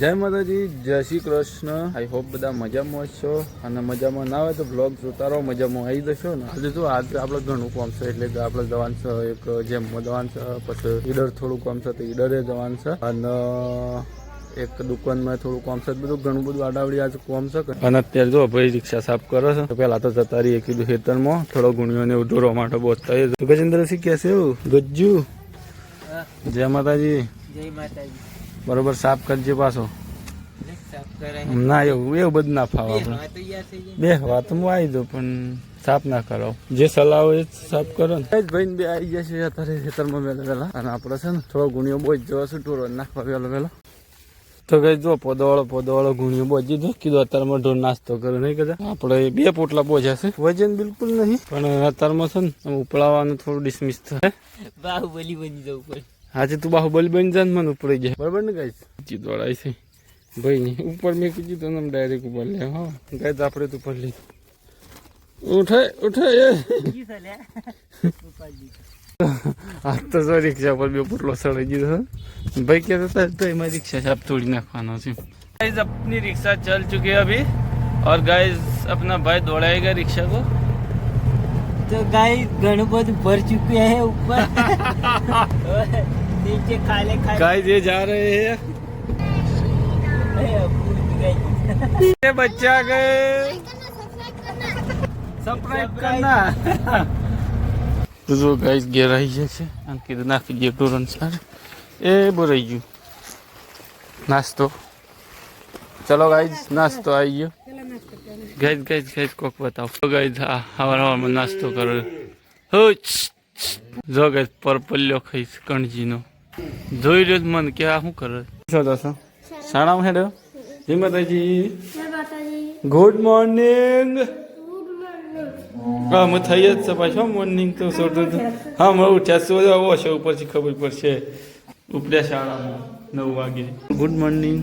જય માતાજી જય શ્રી કૃષ્ણ. આઈ હોપ બધા મજામાં જ છો. અને મજામાં ના હોય તો બ્લોગ જોતા રહો મજામાં આવી જશો ને. આજે તો આજે આપણે ઘણું કામ છે એટલે કે આપણે જવાનું છે એક જેમ જવાનું છે પછી ઈડર થોડું કામ છે તો ઈડરે જવાનું છે. અને એક દુકાનમાં થોડું કામ છે બધું ઘણું બધું આડાવડી આજે કામ છે અને અત્યારે જો ભાઈ રિક્ષા સાફ કરે છે તો પેલા તો જતા રહીએ કીધું ખેતરમાં. થોડો ગુણિયોને ઉઢોરવા માટે બહુ તો ગજેન્દ્રસિંહ કહેશે એવું? ગજ્જુ? જય માતાજી. જય માતાજી. બરોબર સાફ કરજે પાછો. ના એવું એવું બધું ના ફાવે આપણે. બે વાત હું આવી દઉં પણ સાફ ના કરો. જે સલાહ હોય સાફ કરો ને. જ ભાઈ બે આવી ગયા છે અત્યારે ખેતરમાં વહેલા વહેલા. અને આપણે છે ને થોડો ગુણિયો બોજ જવા છું ટોરો નાખવા વહેલો વહેલો. તો કઈ જો પોદોળો પોદોવાળો ગુણિયો બહુ જીધો કીધું અત્યારમાં ઢોર નાસ્તો કરો નહીં કદા આપણે બે પોટલા બોજ્યા છે. વજન બિલકુલ નહીં. પણ અત્યારમાં છે ને ઉપડાવવાનું થોડું ડિસમિસ થાય. બાહુબલી બની જવું પડે. આજે તું બાહુબલી બની જાય ને મને ઉપડી જાય બરાબર ને ગાઈસ જીત વાળા છે ભાઈ ની ઉપર મેં કીધું તો આમ ડાયરેક્ટ ઉપર લે હા ગાઈસ આપણે તો ઉપર લઈ ઉઠાય ઉઠાય આ તો જો રિક્ષા પર બે પુટલો સડાઈ દીધો છે ભાઈ કહેતા હતા તો એમાં રિક્ષા સાફ તોડી નાખવાનો છે गाइस अपनी रिक्शा चल चुकी है अभी और गाइस अपना भाई दौड़ाएगा रिक्शा को તો ગાય ઘણું બધું ભર ચૂક્યું હે ઉપર નીચે ખાલે ખાલે गाइस ये जा रहे हैं ये बच्चा गए સબસ્ક્રાઇબ કરના તો જો ગાઈસ ઘેર આવી જાય છે અને કીધું નાખી દઈએ ટોરન સાર એ બોરાઈ ગયું નાસ્તો ચલો ગાઈસ નાસ્તો આવી ગયો ગાઈસ ગાઈસ ગાઈસ કોક બતાવો. હા હવાર હવારમાં નાસ્તો કરો. હો છ, છ. જો ગાઈસ પરપલ્યો ખાઈશ કણજીનો. જોઈ રહ્યો જ મન કે આ શું કરે? શું દસો શાણામાં હેડો. જય માતાજી. ગુડ મોર્નિંગ હા હું થઈ જ છે પાછો મોર્નિંગ તો સોડતો હતો. હા હું ઉઠ્યા સો આવો છે ઉપરથી ખબર પડશે. ઉપડ્યા શાળામાં નવ વાગે. ગુડ મોર્નિંગ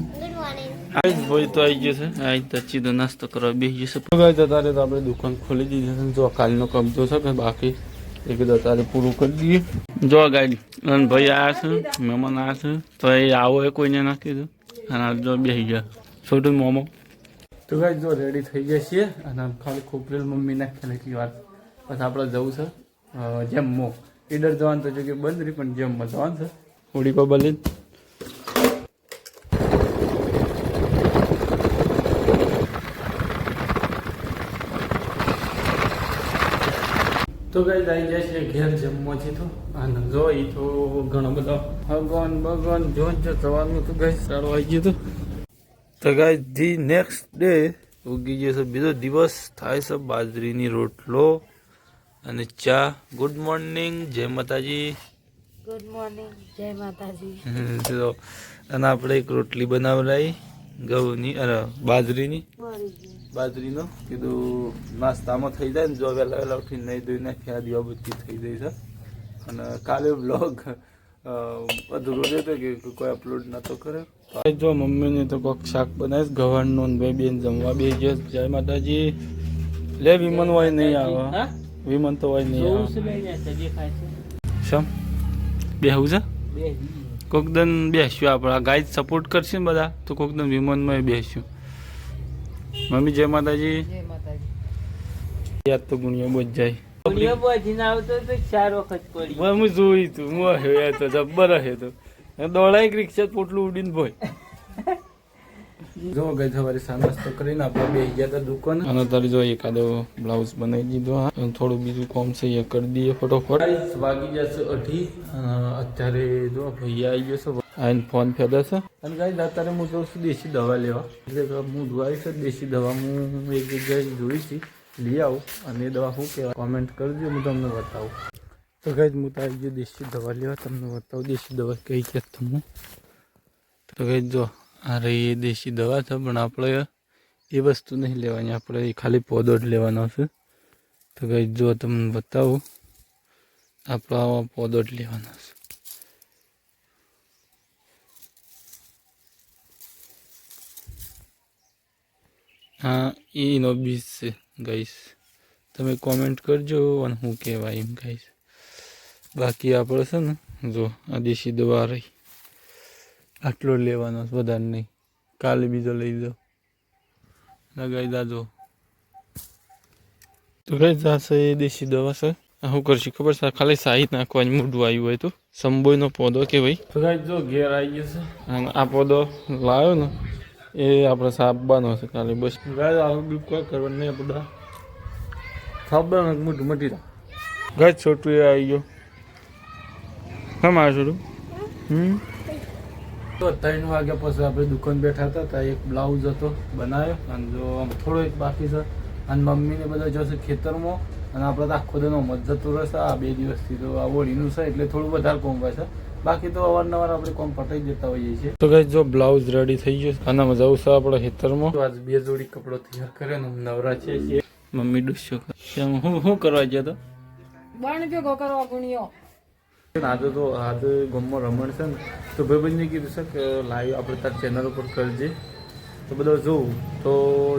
આજ ભાઈ તો આવી ગયો છે આજ તો સીધો નાસ્તો કરવા બેસી જશે. તો તારે તો આપણે દુકાન ખોલી દીધી છે જો કાલનો કબજો છે કે બાકી એ કીધું તારે પૂરું કરી દઈએ. જો ગાડી અને ભાઈ આ છે મહેમાન આ છે તો એ આવો એ કોઈને ના કીધું. અને આ જો બેસી ગયા. છોટું મોમો. તો ગાઈ જો રેડી થઈ ગયા છીએ અને આમ ખાલી ખોપરેલ મમ્મી નાખેલ એટલી વાત બસ આપણે જવું છે જેમ મો ઈડર જવાનું તો જગ્યાએ બંધ રહી પણ જેમ જવાનું છે. હોડી પર બલી તો કઈ આવી જાય છે ઘેર જમવાથી તો. આને જોઈ તો ઘણો બધો ભગવાન ભગવાન જોન જો જવાનું તો ગઈ સારું આવી ગયું તો તો ગાય ધી નેક્સ્ટ ડે ઉગી ગયો છે બીજો દિવસ. થાય છે બાજરીની રોટલો અને ચા. ગુડ મોર્નિંગ જય માતાજી. ગુડ મોર્નિંગ જય માતાજી. અને આપણે એક રોટલી બનાવડાવી ઘઉંની અરે બાજરીની? બાજરીનો? કીધું નાસ્તામાં થઈ જાય ને જો વહેલા વહેલા ઉઠીને નહીં ધોઈ નાખ્યા દીવા બધી થઈ જાય છે. અને કાલે બ્લોગ અધૂરો રહેતો કે કોઈ અપલોડ નતો કરે જો મમ્મીને તો કોક શાક બનાવીશ ગવારનું બે ભાઈ બેન જમવા બે જય માતાજી. લે વિમન હોય નહીં આવે. વિમન તો હોય નહીં આવે. શમ? બેહવું છે? બે કોક દન બેસ્યું આપણે. ગાય સપોર્ટ કરશે ને બધા તો કોક દન વિમાનમાં બેસ્યું. મમ્મી જય માતાજી. યાદ તો ગુણિયા બોજ જાય. હું જોઈ તું હું તો જબ્બર હે તો. દોડાય એક રિક્ષા પોટલું ઉડીને ભોય. જો ગઈ સવારે નાસ્તો કરીને આપણે બે ગયા હતા દુકાન. અને તારે જો એકાદો બ્લાઉઝ બનાવી દીધો હા. થોડું બીજું કોમ છે એ કરી દઈએ ફટોફટ. વાગી જશે અઢી. અત્યારે જો ભૈયા આવી ગયો છે. આઈને ફોન ફેદે છે. અને ગાઈ અત્યારે હું જઉં છું દેશી દવા લેવા. એટલે હું જોઈ છે દેશી દવા. હું એક જગ્યાએ જોઈ હતી લઈ આવું. અને એ દવા શું કહેવાય કોમેન્ટ કરજો હું તમને બતાવું. તો ગાઈ હું તો આવી ગયો દેશી દવા લેવા. તમને બતાવું દેશી દવા કઈ છે તમને. તો ગાઈ જો આ રહી એ દેશી દવા છે, પણ આપણે એ વસ્તુ નહીં લેવાની. આપણે એ ખાલી પોદો જ લેવાનો છે. તો ગાઈ જો તમને બતાવું, આપણો આવા પોદો જ લેવાનો છે. હા, એનો બીજ છે, ગાઈસ. તમે કોમેન્ટ કરજો અને હું કહેવાય એમ, ગાઈસ. બાકી આપણે છે ને, જો આ દેશી દવા રહી. આટલો જ લેવાનો વધારે નહીં. કાલે બીજો લઈ દો લગાવી દાજો. તો કઈ જશે એ દેશી દવા છે? હું શું કરશે ખબર છે? ખાલી સાહિત નાખવાની મોઢું આવ્યું હોય તો. સંબોયનો પોદો કે ભાઈ? તો કઈ જો ઘેર આવી ગયો છે. આ પોદો લાવ્યો ને એ આપણે સાબવાનો છે ખાલી બસ. ગાય આવું બીજું કોઈ કરવાનું નહીં બધા સાબવાનું મોઢું મટી જાય. ગાય છોટું એ આવી ગયો. હા મારું છોટું. હમ? તો ત્રણ વાગ્યા પછી આપણે દુકાન બેઠા હતા, ત્યાં એક બ્લાઉઝ હતો બનાવ્યો અને જો થોડો એક બાકી છે. અને મમ્મીને બધા જશે ખેતરમાં અને આપણે તો આખો દિનો મત જતો રહેશે. આ બે દિવસથી તો આ હોળીનું છે એટલે થોડું વધારે કોમ છે. બાકી તો અવારનવાર આપણે કોમ પટાઈ જતા હોઈએ છીએ. તો કઈ જો બ્લાઉઝ રેડી થઈ ગયો આનામાં જવું છે આપણે ખેતરમાં. આજ બે જોડી કપડો તૈયાર કર્યો ને નવરા છે મમ્મી ડુસ્સો હું શું કરવા ગયો તો બણ ભેગો કરવા ગુણ્યો. આજે તો આજે ગમમાં રમણ છે ને, તો ભાઈબંધને કીધું છે કે લાઈવ આપણે તાર ચેનલ ઉપર કરજે. તો બધા જોવું તો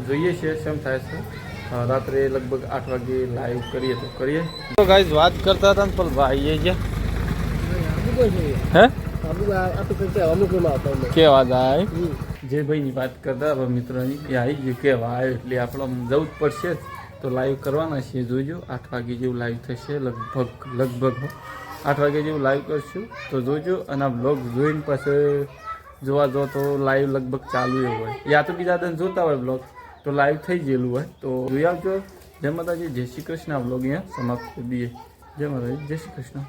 જોઈએ છીએ શેમ થાય છે. રાત્રે લગભગ આઠ વાગે લાઈવ કરીએ તો કરીએ. તો ગાઈઝ વાત કરતા હતા ને પણ ભાઈ ગયા હે? કેવા જાય? જે ભાઈની વાત કરતા મિત્રોની, એ આવી ગયું કેવા એટલે આપણે જવું જ પડશે તો લાઈવ કરવાના છીએ જોજો આઠ વાગે જેવું લાઈવ થશે, લગભગ લગભગ. આઠ વાગે જેવું લાઈવ કરશું. તો જોજો અને આ બ્લોગ જોઈને પછી જોવા જો તો લાઈવ લગભગ ચાલુ એવું હોય. યા તો બીજા દન જોતા હોય બ્લોગ તો લાઈવ થઈ ગયેલું હોય. તો જોઈ આવજો. જય માતાજી. જય શ્રી કૃષ્ણ. બ્લોગ અહીંયા સમાપ્ત કરી દઈએ. જય માતાજી. જય શ્રી કૃષ્ણ.